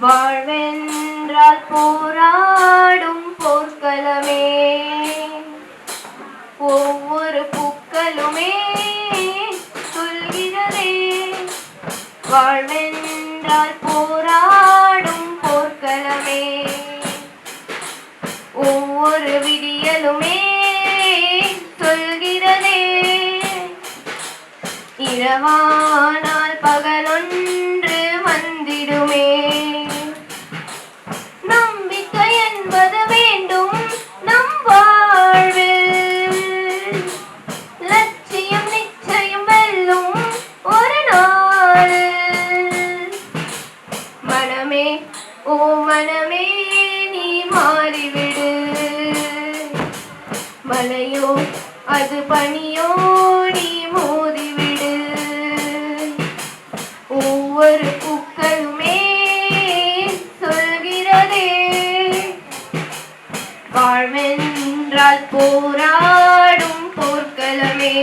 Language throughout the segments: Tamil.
வாழ்வென்றால் போராடும் போர்க்களமே. ஒவ்வொரு பூக்களுமே சொல்கிறதே. வாழ்வென்றால் போராடும் போர்க்களமே. ஒவ்வொரு விடியலுமே சொல்கிறதே. இரவான நம்பிக்கை வேண்டும் நம் வாழ்வில். லட்சியம் நிச்சயம் வெல்லும் ஒரு நாள். மனமே ஓ மனமே நீ மாறிவிடு. மலையோ அது பனியோ நீ மோதிவிடு வாழ்வென்றால் போராடும் போர்க்களமே.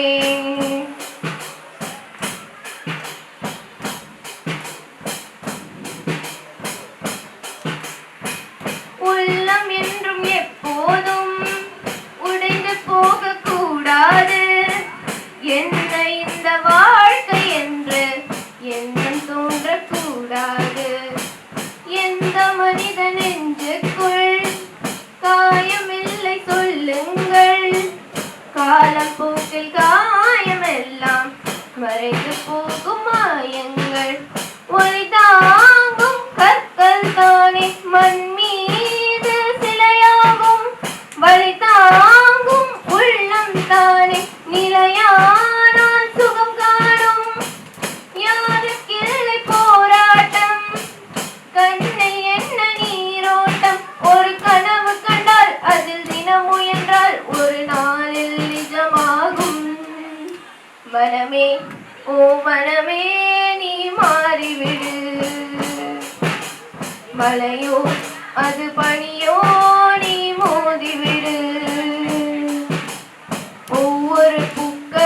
உள்ளம் என்றும் எப்போதும் உடைந்து போகக்கூடாது. என்று போக்கில் காயமெல்லாம் மறைந்து போகும் மாயங்கள். ஒளி தாங்கும் கற்கள் தானே மண் மீது சிலையாகும். வழி தாங்கும் உள்ளம் தானே நிலையானால் சுகம் காணும். யாருக்கில்லை போராட்டம்? கண்ணை என்ன நீரோட்டம். ஒரு கனவு கண்டால் அதில் தினம் முயன்றால் ஒரு நாள் வனமே ஓ வனமே நீ மாறிவிடு. மலையோ அது பனியோ